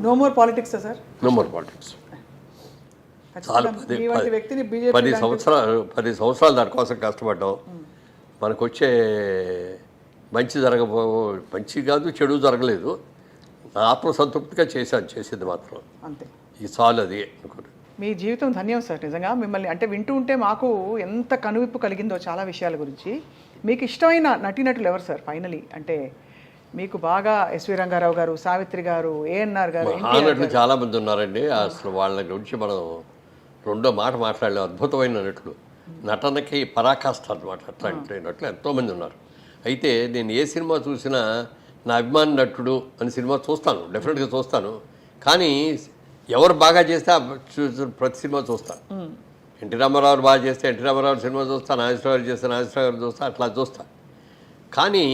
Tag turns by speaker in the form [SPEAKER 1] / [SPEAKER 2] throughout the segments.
[SPEAKER 1] No more politics sir
[SPEAKER 2] no more politics చాలా పది పది-
[SPEAKER 1] వ్యక్తిని బీజేపీ
[SPEAKER 2] పది సంవత్సరాలు పది సంవత్సరాలు దానికోసం కష్టపడ్డాం. మనకు వచ్చే మంచి జరగబో మంచి కాదు చెడు జరగలేదు. ఆత్మసంతృప్తిగా చేశాను చేసింది మాత్రం.
[SPEAKER 1] అంతే.
[SPEAKER 2] ఈ చాలు అది
[SPEAKER 1] మీ జీవితం ధన్యం సార్ నిజంగా మిమ్మల్ని అంటే వింటూ ఉంటే మాకు ఎంత కనువిప్పు కలిగిందో చాలా విషయాల గురించి. మీకు ఇష్టమైన నటీనటులు ఎవరు సార్ ఫైనలీ అంటే మీకు బాగా ఎస్వి రంగారావు గారు సావిత్రి గారు ఏఎన్ఆర్ గారు
[SPEAKER 2] మహానటులు చాలా మంది ఉన్నారండి. అసలు వాళ్ళ గురించి మనం రెండో మాట మాట్లాడలేం. అద్భుతమైన నటులు నటనకి పరాకాష్ట అనమాట అట్లాంటి నటులు ఎంతోమంది ఉన్నారు. అయితే నేను ఏ సినిమా చూసినా నా అభిమాని నటుడు అని సినిమా చూస్తాను. డెఫినెట్గా చూస్తాను. కానీ ఎవరు బాగా చేస్తే ప్రతి సినిమా చూస్తాను ఎన్టీ రామారావు బాగా చేస్తే ఎన్టీ రామారావు సినిమా చూస్తా. నాగేశ్వరరావు గారు చేస్తే నాగేశ్వరరావు గారు చూస్తా. అట్లా చూస్తా. కానీ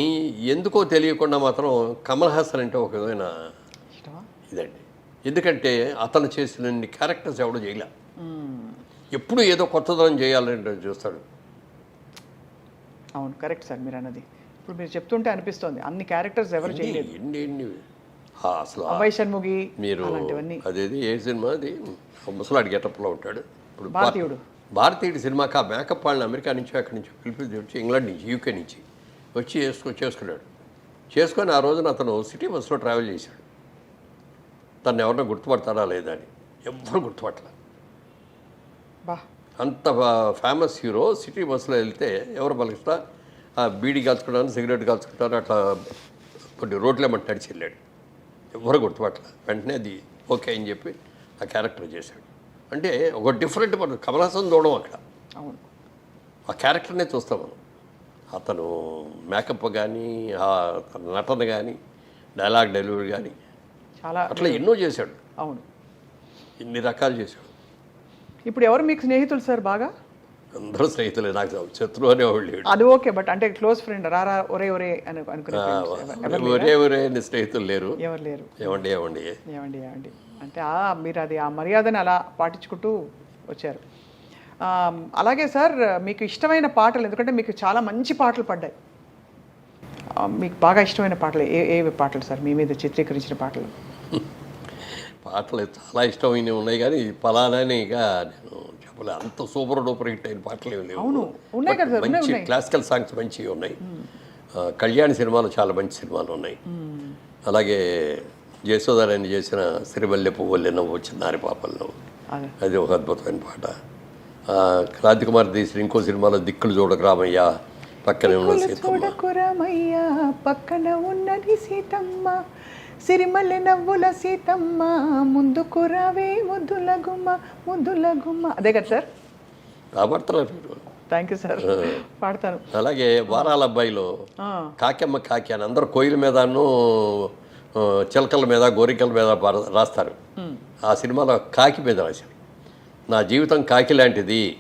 [SPEAKER 2] ఎందుకో తెలియకుండా మాత్రం కమల్ హాసన్ అంటే ఒక విధమైన
[SPEAKER 1] ఇష్టమా?
[SPEAKER 2] ఇదండి. ఎందుకంటే అతను చేసిన క్యారెక్టర్స్ ఎవడో చేయలే. ఎప్పుడు ఏదో కొత్తదనం చేయాలని చూస్తాడు.
[SPEAKER 1] అవును కరెక్ట్ సార్ మీరు అన్నది. ఇప్పుడు మీరు చెప్తుంటే అనిపిస్తోంది అన్ని క్యారెక్టర్స్ ఎవరు చేయలేదు.
[SPEAKER 2] ఎన్ని అసలు
[SPEAKER 1] అభయ్ షణ్ముగి
[SPEAKER 2] మీరు
[SPEAKER 1] అలాంటివన్నీ.
[SPEAKER 2] అదేది ఏ సినిమా అది? ముసలాడి గెటప్లో ఉంటాడు. ఇప్పుడు
[SPEAKER 1] భారతీయుడు.
[SPEAKER 2] భారతీయుడు సినిమాకి ఆ మేకప్ వాళ్ళని అమెరికా నుంచి అక్కడి నుంచి పిలిపి ఇంగ్లాండ్ నుంచి యూకే నుంచి. వచ్చి చేసుకో చేసుకున్నాడు. చేసుకొని ఆ రోజున అతను సిటీ బస్సులో ట్రావెల్ చేశాడు. తను ఎవరినో గుర్తుపడతారా లేదా అని. ఎవ్వరు గుర్తుపట్టలే.
[SPEAKER 1] బా.
[SPEAKER 2] అంత ఫేమస్ హీరో సిటీ బస్సులో వెళ్తే ఎవరు పలుకుతా ఆ బీడీ కాల్చుకుంటాను సిగరెట్ కాల్చుకుంటాను అట్లా కొన్ని రోడ్లు ఏమంటే నడిచి వెళ్ళాడు. ఎవరు గుర్తుపట్టలే. వెంటనే అది ఓకే అని చెప్పి ఆ క్యారెక్టర్ చేశాడు. అంటే ఒక డిఫరెంట్ మనం కమల్ హాసన్ చూడడం అక్కడ. ఆ క్యారెక్టర్నే చూస్తాం మనం. అతను మేకప్ కానీ నటన కానీ డైలాగ్ డెలివరీ కానీ
[SPEAKER 1] చాలా
[SPEAKER 2] అట్లా ఎన్నో చేశాడు.
[SPEAKER 1] అవును.
[SPEAKER 2] ఇన్ని రకాలు చేశాడు.
[SPEAKER 1] ఇప్పుడు ఎవరు మీకు స్నేహితులు సార్ బాగా?
[SPEAKER 2] అందరూ స్నేహితులే. నాకు శత్రువు అనేవాళ్ళు లేడు.
[SPEAKER 1] అది ఓకే బట్ అంటే క్లోజ్ ఫ్రెండ్ రారా ఒరే ఒరే అని అనుకునే friends ఎవ- ఎవరు లేరా?
[SPEAKER 2] ఒరే ఒరే అని స్నేహితులు లేరు.
[SPEAKER 1] ఎవరు లేరు?
[SPEAKER 2] ఏమండి ఏమండి?
[SPEAKER 1] ఏమండి ఏమండి? అంటే మీరు అది ఆ మర్యాదని అలా పాటించుకుంటూ వచ్చారు. అలాగే సార్ మీకు ఇష్టమైన పాటలు ఎందుకంటే మీకు చాలా మంచి పాటలు పడ్డాయి. మీకు బాగా ఇష్టమైన పాటలు ఏ ఏ పాటలు సార్? మీ మీద చిత్రీకరించిన పాటలు.
[SPEAKER 2] పాటలు చాలా ఇష్టమైనవి ఉన్నాయి కానీ పలానాని ఇక నేను చెప్పలే అంత సూపర్ డూపర్ హిట్ అయిన పాటలు ఏమి లేవు.
[SPEAKER 1] అవును. ఉన్నాయి కదా
[SPEAKER 2] మంచి. క్లాసికల్ సాంగ్స్ మంచివి ఉన్నాయి. కళ్యాణ్ సినిమాలు చాలా మంచి సినిమాలు ఉన్నాయి. అలాగే జయసోదారాయణ చేసిన సిరిమల్లె పువ్వులే నవ్వు వచ్చిన నారి పాపల్లో.
[SPEAKER 1] అది
[SPEAKER 2] ఒక అద్భుతమైన పాట. ఆ, క్రాంతి కుమార్ తీసిన ఇంకో సినిమాలో దిక్కులు చూడక రామయ్య పక్కనే ఉన్న సీతమ్మ.
[SPEAKER 1] పక్కన ఉన్నది సీతమ్మ సిరిమల్లె నవ్వుల సీతమ్మ ముందుకు రావే ముద్దుల గుమ్మ ముద్దుల గుమ్మ. అదే కదా సార్?
[SPEAKER 2] కాబడుతున్నారు మీరు
[SPEAKER 1] థ్యాంక్ యూ సార్ పాడతాను.
[SPEAKER 2] అలాగే వారాల అబ్బాయిలో కాకెమ్మ కాకి అని అందరూ కోయిల మీదను చిలకల మీద గోరికల మీద రాస్తారు. ఆ సినిమాలో కాకి మీద రాశారు. నా జీవితం కాకి లాంటిది.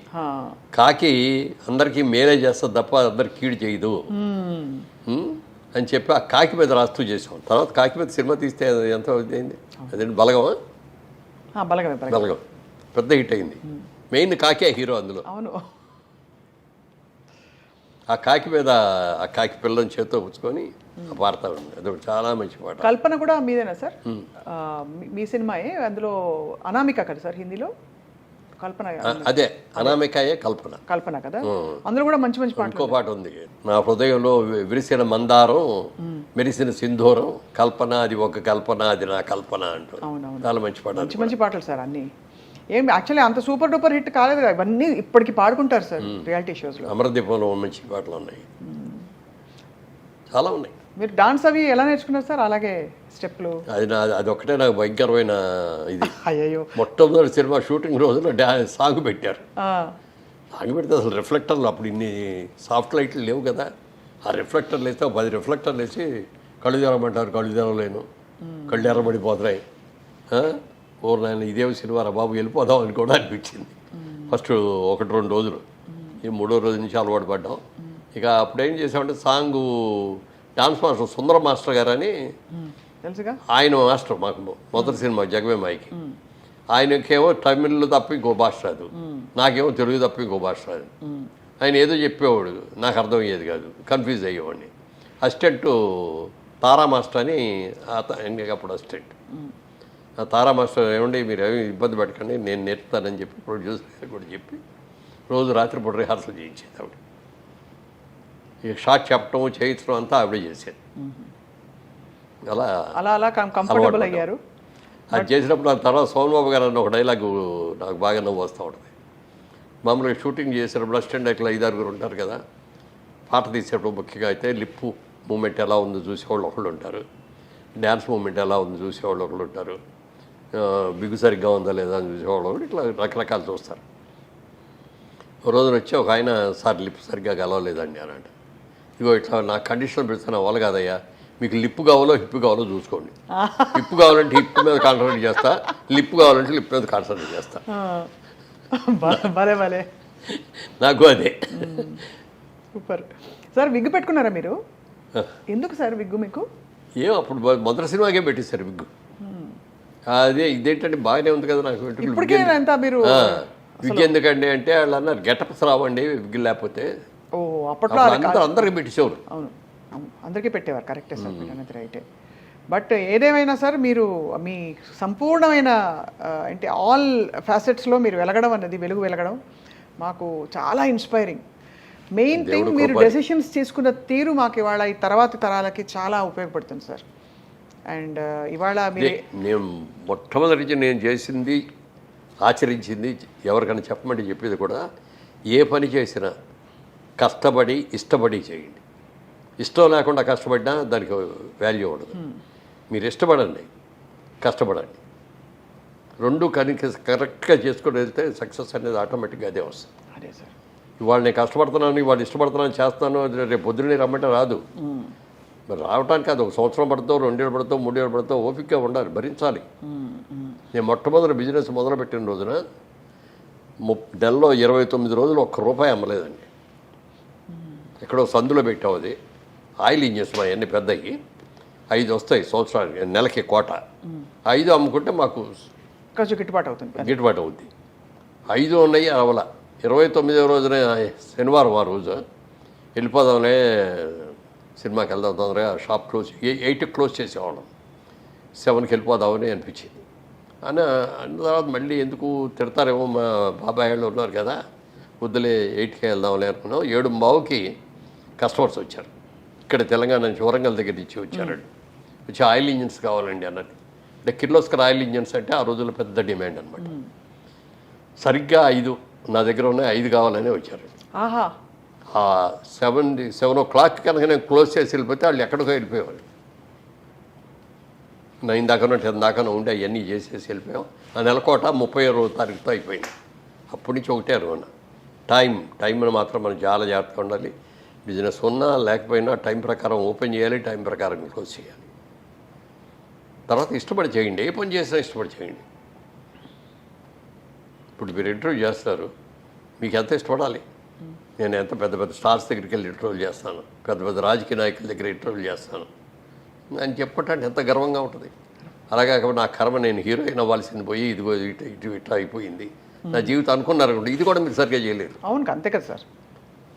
[SPEAKER 2] కాకి అందరికీ మేలే చేస్తుంది తప్ప అందరికి కీడు చేయదు. అని చెప్పి ఆ కాకి మీద రాస్తూ చేసాం తర్వాత కాకి మీద సినిమా తీస్తే ఎంత అయింది అదేంటి బలగమా? బలగం. పెద్ద హిట్ అయింది. మెయిన్ కాకే హీరో అందులో.
[SPEAKER 1] అవును.
[SPEAKER 2] ఆ కాకి మీద ఆ కాకి పిల్లని చేత్తో పుచ్చుకొని పాడతా ఉంది. చాలా మంచి పాట.
[SPEAKER 1] కల్పన కూడా మీదేనా సార్? మీ- మీ సినిమాయే అందులో అనామిక కదా సార్ హిందీలో? కల్పన
[SPEAKER 2] అదే అనామికాయే కల్పన.
[SPEAKER 1] కల్పన కదా? అందులో కూడా మంచి మంచి పాటలు.
[SPEAKER 2] ఇంకో పాట ఉంది. నా హృదయంలో విరిసిన మందారం మెరిసిన సింధూరం కల్పన అది ఒక కల్పన అది నా కల్పన అంటూ. చాలా మంచి పాట
[SPEAKER 1] మంచి మంచి పాటలు సార్ అన్ని. ఏం యాక్చువల్లీ అంత సూపర్ డూపర్ హిట్ కాలేదు కదా. ఇవన్నీ ఇప్పటికి పాడుకుంటారు సార్ రియాలిటీ షోస్లో.
[SPEAKER 2] అమరదీపంలో మంచి పాటలు ఉన్నాయి. చాలా ఉన్నాయి.
[SPEAKER 1] మీరు డాన్స్ అవి ఎలా నేర్చుకున్నారు సార్? అలాగే స్టెప్లు
[SPEAKER 2] అది నా అది ఒకటే నాకు భయంకరమైన ఇది.
[SPEAKER 1] అయ్యయ్యో.
[SPEAKER 2] మొట్టమొదటి సినిమా షూటింగ్ రోజున డా సాంగ్ పెట్టారు. సాంగ్ పెడితే అసలు రిఫ్లెక్టర్లు అప్పుడు ఇన్ని సాఫ్ట్ లైట్లు లేవు కదా. ఆ రిఫ్లెక్టర్లు వేస్తే పది రిఫ్లెక్టర్లు వేసి కళ్ళు తెరమంటారు కళ్ళు తెరవలేను. కళ్ళు ఎర్రబడిపోతున్నాయి. ఆ? ఓ నాయన ఇదేం సినిమా రా బాబు వెళ్ళిపోదాం అని కూడా అనిపించింది. ఫస్ట్ ఒకటి రెండు రోజులు. ఈ మూడో రోజు నుంచి అలవాటు పడ్డాం. ఇక అప్పుడు ఏం చేసామంటే song dance master Sundara master గారని ఆయన మాస్టర్ మాకు మొదటి సినిమా జగమే మాయికి. ఆయనకేమో తమిళ్ తప్ప ఇంకో భాష రాదు. నాకేమో తెలుగు తప్ప ఇంకో భాష రాదు. ఆయన ఏదో చెప్పేవాడు నాకు అర్థమయ్యేది కాదు. కన్ఫ్యూజ్ అయ్యేవాడిని. అసిస్టెంట్ తారా మాస్టర్ అని అప్పుడు అసిస్టెంట్. ఆ తారా మాస్టర్ ఏమండి మీరు ఏమి ఇబ్బంది పెట్టకండి నేను నేర్పుతానని చెప్పి ప్రొడ్యూసర్ కూడా చెప్పి రోజు రాత్రి పూట రిహార్సల్ చేయించేది ఆవిడ. ఈ షార్ట్ చెప్పడం చేయించడం అంతా ఆవిడ చేసేది. అలా
[SPEAKER 1] అలా అలా కంఫర్టబుల్ అయ్యారు.
[SPEAKER 2] అది చేసినప్పుడు ఆ తర్వాత సోమబాబు గారు అన్న ఒక డైలాగు నాకు బాగా నవ్వు వస్తూ ఉంటుంది. మామూలుగా షూటింగ్ చేసేటప్పుడు అసిస్టెంట్ డైరెక్టర్ ఐదారుగురు ఉంటారు కదా. పాట తీసేటప్పుడు ముఖ్యంగా అయితే లిప్పు మూమెంట్ ఎలా ఉందో చూసేవాళ్ళు ఒకళ్ళు ఉంటారు. డ్యాన్స్ మూమెంట్ ఎలా ఉందో చూసేవాళ్ళు ఒకళ్ళు ఉంటారు. బిగు సరిగ్గా ఉందా లేదా అని చూసేవాళ్ళు ఇట్లా రకరకాలు చూస్తారు. రోజున వచ్చి ఒక ఆయన సార్ లిప్ సరిగ్గా కలవలేదండి అని అంటే ఇగో ఇట్లా నా కండిషన్ పెడుతున్నా వల్ల కాదయ్యా. మీకు లిప్ కావాలో హిప్ కావాలో చూసుకోండి. హిప్ కావాలంటే హిప్ మీద కాన్సన్ట్రేట్ చేస్తా లిప్ కావాలంటే లిప్ మీద కాన్సన్ట్రేట్ చేస్తా.
[SPEAKER 1] భలే భలే.
[SPEAKER 2] నాకు అదే.
[SPEAKER 1] సూపర్. సార్ విగ్గు పెట్టుకున్నారా మీరు? ఎందుకు సార్ విగ్గు మీకు?
[SPEAKER 2] ఏం అప్పుడు మొదటి సినిమాకే పెట్టేశారు విగ్గు. అదే ఇదేంటంటే బాగానే ఉంది కదా నాకు
[SPEAKER 1] ఇప్పటికే మీరు
[SPEAKER 2] విగ్గు ఎందుకండి అంటే వాళ్ళు అన్నారు గెటప్స్ రావండి విగ్గు లేకపోతే
[SPEAKER 1] అప్పట్లో
[SPEAKER 2] అందరికి పెట్టేసేవారు
[SPEAKER 1] అవును. అందరికీ పెట్టేవారు కరెక్టే సార్ మీరు అన్నది రైటే. బట్ ఏదేమైనా సార్ మీరు మీ సంపూర్ణమైన అంటే ఆల్ ఫ్యాసెట్స్లో మీరు వెలగడం అన్నది వెలుగు వెలగడం మాకు చాలా ఇన్స్పైరింగ్. మెయిన్ థింగ్ మీరు. డెసిషన్స్ తీసుకున్న తీరు మాకు ఇవాళ ఈ తర్వాతి తరాలకి చాలా ఉపయోగపడుతుంది సార్. అండ్ ఇవాళ
[SPEAKER 2] నేను మొట్టమొదటి నేను చేసింది ఆచరించింది ఎవరికైనా చెప్పమంటే చెప్పేది కూడా ఏ పని చేసినా కష్టపడి ఇష్టపడి చేయండి. ఇష్టం లేకుండా కష్టపడినా దానికి వాల్యూ ఉండదు. మీరు ఇష్టపడండి. కష్టపడండి. రెండు కనుక కరెక్ట్గా చేసుకొని వెళ్తే సక్సెస్ అనేది ఆటోమేటిక్గా అదే వస్తుంది.
[SPEAKER 1] అదే సార్.
[SPEAKER 2] ఇవాళ నేను కష్టపడుతున్నాను ఇవాళ ఇష్టపడుతున్నాను చేస్తున్నాను అది రేపు పొద్దున్నే రమ్మంటే రాదు. మరి రావడానికి అది ఒక సంవత్సరం పడుతుందో రెండేళ్ళు పడుతుందో మూడేళ్ళు పడుతుందో ఓపికగా ఉండాలి భరించాలి. నేను మొట్టమొదటి బిజినెస్ మొదలుపెట్టిన రోజున ము నెలలో ఇరవై తొమ్మిది రోజులు ఒక్క రూపాయి అమ్మలేదండి. ఎక్కడో సందులో పెట్టాం అది. ఆయిల్ ఇంజన్స్ మా అన్ని పెద్దవి. ఐదు వస్తాయి సంవత్సరానికి నెలకి కోట. ఐదు అమ్ముకుంటే మాకు
[SPEAKER 1] కొంచెం గిట్టుబాటు అవుతుంది.
[SPEAKER 2] గిట్టుబాటు అవుద్ది. ఐదు ఉన్నాయి అవల ఇరవై తొమ్మిదో రోజున శనివారం ఆ రోజు. వెళ్ళిపోదాంలే సినిమాకి వెళ్దాం తొందరగా షాప్ క్లోజ్ ఎయిట్కి క్లోజ్ చేసేవాళ్ళం. సెవెన్కి వెళ్ళిపోదామని అనిపించింది. అని అన్న తర్వాత మళ్ళీ ఎందుకు తిడతారేమో మా బాబాయ్ వాళ్ళు ఉన్నారు కదా వద్దులే ఎయిట్కి వెళ్దాంలే అనుకున్నాం. ఏడు బావుకి కస్టమర్స్ వచ్చారు. ఇక్కడ తెలంగాణ నుంచి వరంగల్ దగ్గర నుంచి వచ్చారు వచ్చి ఆయిల్ ఇంజిన్స్ కావాలండి అన్నది. అంటే కిర్లోస్కర్ ఆయిల్ ఇంజిన్స్ అంటే ఆ రోజుల్లో పెద్ద డిమాండ్ అనమాట సరిగ్గా ఐదు నా దగ్గర ఉన్నాయి ఐదు కావాలనే వచ్చారు. సెవెన్ సెవెన్ ఓ క్లాక్ కనుక నేను క్లోజ్ చేసి వెళ్ళిపోతే వాళ్ళు ఎక్కడికో వెళ్ళిపోయేవాళ్ళు. నైన్ దాకానో టెన్ దాకానో ఉండి అవన్నీ చేసేసి వెళ్ళిపోయాం. ఆ నెలకోట ముప్పై రోజు తారీఖుతో అయిపోయింది. అప్పటి నుంచి ఒకటే అరువన్న టైం టైంని మాత్రం మనం చాలా జాగ్రత్తగా ఉండాలి. బిజినెస్ ఉన్నా లేకపోయినా టైం ప్రకారం ఓపెన్ చేయాలి టైం ప్రకారం క్లోజ్ చేయాలి. తర్వాత ఇష్టపడి చేయండి ఏ పని చేసినా ఇష్టపడి చేయండి. ఇప్పుడు మీరు ఇంటర్వ్యూ చేస్తారు మీకు ఎంత ఇష్టపడాలి? నేను ఎంత పెద్ద పెద్ద స్టార్స్ దగ్గరికి వెళ్ళి ఇంటర్వ్యూ చేస్తాను పెద్ద పెద్ద రాజకీయ నాయకుల దగ్గర ఇంటర్వ్యూ చేస్తాను. అని చెప్పటానికి ఎంత గర్వంగా ఉంటుంది. అలాగే నా కర్మ నేను హీరోయిన్ అవ్వాల్సింది పోయి ఇదిగో ఇటు ఇటు ఇటు అయిపోయింది. నా జీవితం అనుకున్నారు ఇది కూడా మీరు సరిగ్గా చేయలేరు
[SPEAKER 1] అవును అంతే కదా సార్.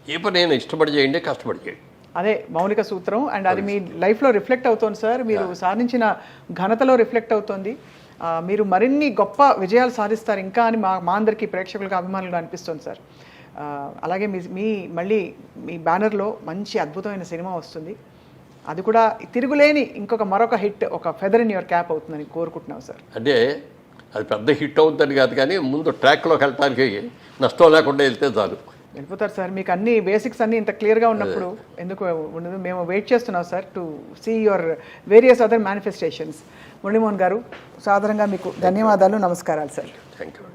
[SPEAKER 2] ఏ పని అయినా ఇష్టపడి చేయండి కష్టపడి చేయండి.
[SPEAKER 1] అదే మౌలిక సూత్రం. అండ్ అది మీ లైఫ్లో రిఫ్లెక్ట్ అవుతోంది సార్. మీరు సాధించిన ఘనతలో రిఫ్లెక్ట్ అవుతోంది. మీరు మరిన్ని గొప్ప విజయాలు సాధిస్తారు ఇంకా అని మా మా అందరికీ ప్రేక్షకులుగా అభిమానులుగా అనిపిస్తుంది సార్. అలాగే మీ మీ మళ్ళీ మీ బ్యానర్లో మంచి అద్భుతమైన సినిమా వస్తుంది. అది కూడా తిరుగులేని ఇంకొక మరొక హిట్ ఒక ఫెదర్ ఇన్ యువర్ క్యాప్ అవుతుందని కోరుకుంటున్నాం సార్.
[SPEAKER 2] అంటే అది పెద్ద హిట్ అవుతుంది కాదు కానీ ముందు ట్రాక్లోకి వెళ్ళటానికి నష్టం లేకుండా వెళ్తే చాలు.
[SPEAKER 1] వెళ్ళిపోతారు సార్. మీకు అన్ని బేసిక్స్ అన్ని ఇంత క్లియర్గా ఉన్నప్పుడు ఎందుకు ఉండదు? మేము వెయిట్ చేస్తున్నాం sir to see your various other manifestations Muralimohan గారు సాధారణంగా మీకు ధన్యవాదాలు నమస్కారాలు సార్.
[SPEAKER 2] Thank you